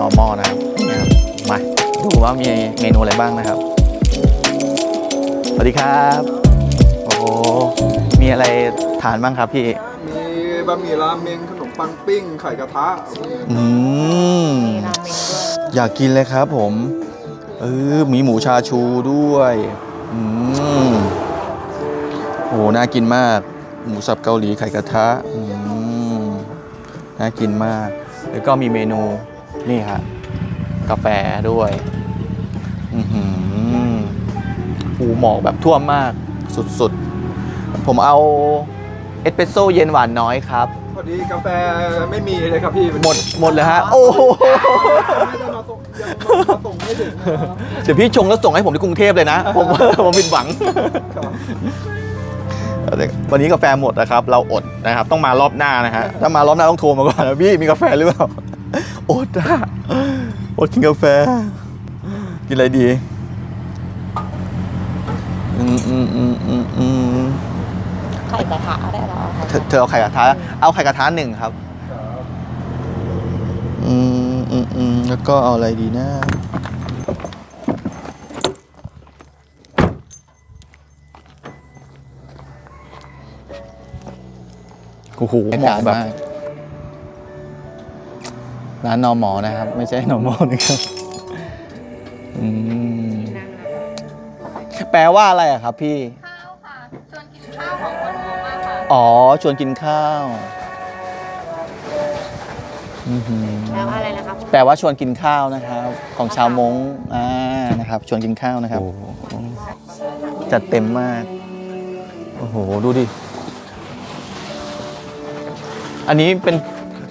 normal นะครับนี่ครับ มาดูว่ามีเมนูอะไรบ้างนะครับ สวัสดีครับ โอ้โหมีอะไรทานบ้างครับพี่ มีบะหมี่ราเมงขนมปังปิ้ง ไข่กระทะอืมมีราเมงด้วยอยากกินเลยครับผมเออมีหมูชาชูด้วยอืมโอ้โหน่ากินมาก หมูสับเกาหลีไข่กระทะอืม น่ากินมาก แล้วก็มีเมนูนี่ฮะกาแฟด้วยอือหือหูหมอกแบบท่วมมากสุดๆ ผมเอาเอสเปรสโซ่เย็นหวานน้อยครับ พอดีกาแฟไม่มีเลยครับพี่หมดหมดเลยฮะ โอ้โหไม่ได้มาส่งยังมาส่งไม่ถึงนะครับเดี๋ยวพี่ชงแล้วส่งให้ผมที่กรุงเทพเลยนะ ผมผมผิดหวังครับ วันนี้กาแฟหมดนะครับ เราอดนะครับ ต้องมารอบหน้านะฮะถ้ามารอบหน้าต้องโทรมาก่อนนะพี่มีกาแฟหรือเปล่าอดอะอดกินกาแฟ กินอะไรดีอืมอืมอืมอืมอืมไข่กระทะได้แล้วเอาเธอเธอเอาไข่กระทะเอาไข่กระทะหนึ่งครับอืมอืมอืมแล้วก็เอาอะไรดีนะ โอ้โหเหมาะแบบร้านนอหมอนะครับ ไม่ใช่นอมอนะครับอืมแปลว่าอะไรอะครับพี่ ข้าวค่ะ ชวนกินข้าวของคนมองมากค่ะ อ๋อ ชวนกินข้าวอื้อหือแปลว่าอะไรนะคะแปลว่าชวนกินข้าวนะครับ ของชาวมงอ่านะครับ ชวนกินข้าวนะครับ จัดเต็มมาก โอ้โห ดูดิ อันนี้เป็น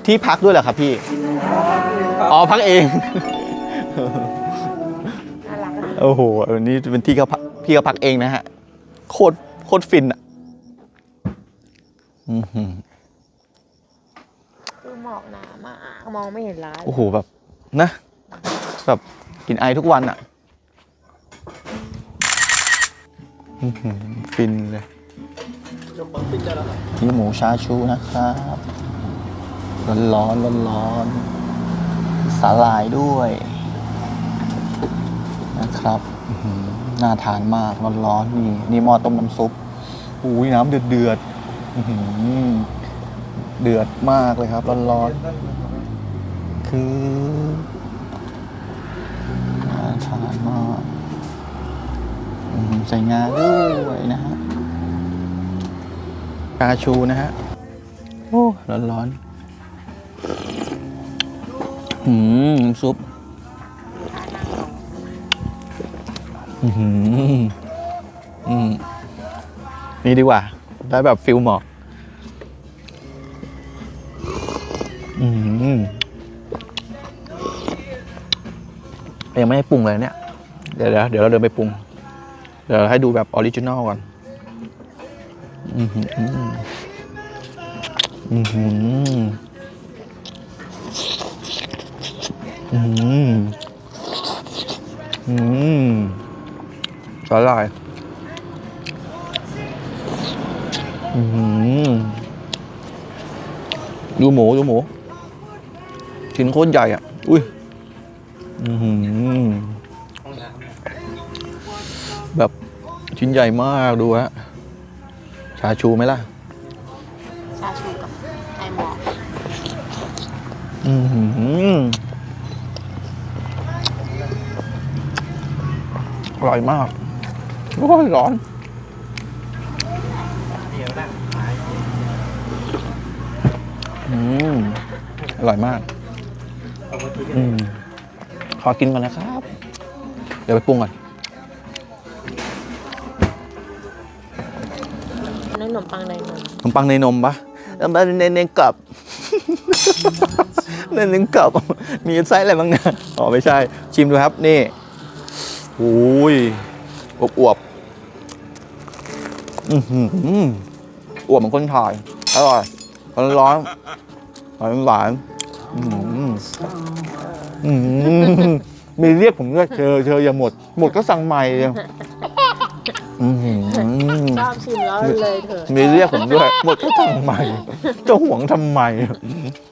ที่พักด้วยเหรอครับพี่ อ๋อพักเองน่ารักอะโอ้โห อันนี้เป็นที่เขาพักพี่เขาพักเองนะฮะ โคตรโคตรฟินอะอื้อหือคือหมอกหนามากมองไม่เห็นร้านโอ้โหแบบนะ แบบกินไอทุกวันอะอื้อหือฟินเลยขนมปังปิ้งได้แล้วครับนี่หมูชาชูนะครับ ร้อนร้อนร้อนร้อนๆสาหร่ายด้วย นะครับน่าทานมากร้อนร้อนๆนี่นี่หม้อต้มน้ำซุปอุ้ยน้ำเดือดเดือดเดือดมากเลยครับร้อนร้อนๆคือน่าทานมากใส่งาด้วยนะฮะชาชูนะฮะโอ้ร้อนร้อน หืมน้ำซุปอือหืออืมนี่ดีกว่า ได้แบบฟิลหมอกอืมยังไม่ได้ปรุงเลยเนี่ย เดี๋ยวเดี๋ยวเราเดินไปปรุง เดี๋ยวให้ดูแบบออริจินอลก่อน อือหืออือหื ออือหืออืมสาหร่ายอือหือดูหมูดูหมูชิ้นโคตรใหญ่อะ อุ้ยอือหือแบบชิ้นใหญ่มากดูฮะชาชูไหมล่ะ ชาชูกับไข่หมอกอือ ออร่อยมากโอ้ยร้อนอืมอร่อยมากอืมขอกินก่อนนะครับ เดี๋ยวไปปรุงก่อนนั่นขนมปังในนมขนมปังในนมปะแล้วมันเน้นๆกับเน้นๆกับมีไส้อะไรบ้างเนี่ยอ๋อไม่ใช่ ชิมดูครับนี่ โอ้ยอวบอวบๆอือหืออวบเหมือนคนถ่ายอร่อยร้อนร้อนหวานหวานๆอื้อหืออื้อหือมีเรียกผมด้วยเชอเชออย่าหมด หมดก็สั่งใหม่เลยอื้อหือชอบชิมแล้วเลยเถอะมีเรียกผมด้วย หมดก็ทำไมจะหวงทำไม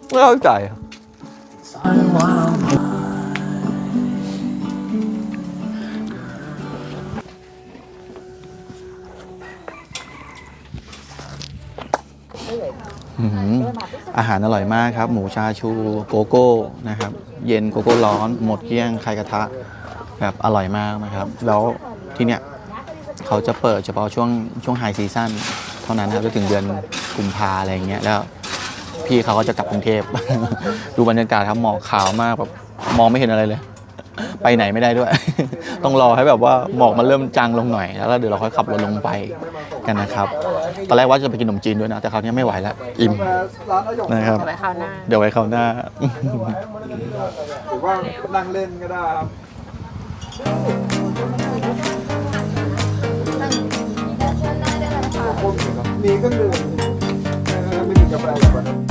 ไม่เข้าใจ อาหารอร่อยมากครับ หมูชาชูโกโก้นะครับ เย็นโกโก้ร้อน หมดเกลี้ยงไข่กระทะแบบอร่อยมากนะครับ แล้วที่เนี้ยเขาจะเปิดเฉพาะช่วงช่วงไฮซีซั่นเท่านั้นนะครับจะถึงเดือนกุมภาอะไรอย่างเงี้ยแล้วพี่เขาก็จะกลับกรุงเทพ ดูบรรยากาศครับหมอกขาวมากแบบมองไม่เห็นอะไรเลย ไปไหนไม่ได้ด้วย ต้องรอให้แบบว่าหมอกมันเริ่มจางลงหน่อย แล้วเดี๋ยวเราค่อยขับรถลงไปกันนะครับ ตอนแรกว่าจะไปกินขนมจีนด้วยนะ แต่คราวนี้ไม่ไหวแล้วอิ่มร้านอายงนะครับเอาไว้คราวหน้า เดี๋ยวไว้คราวหน้า หรือว่านั่งเล่นก็ได้ครับ มีเครื่องดื่มเออไม่มีกาแฟแบบนั้น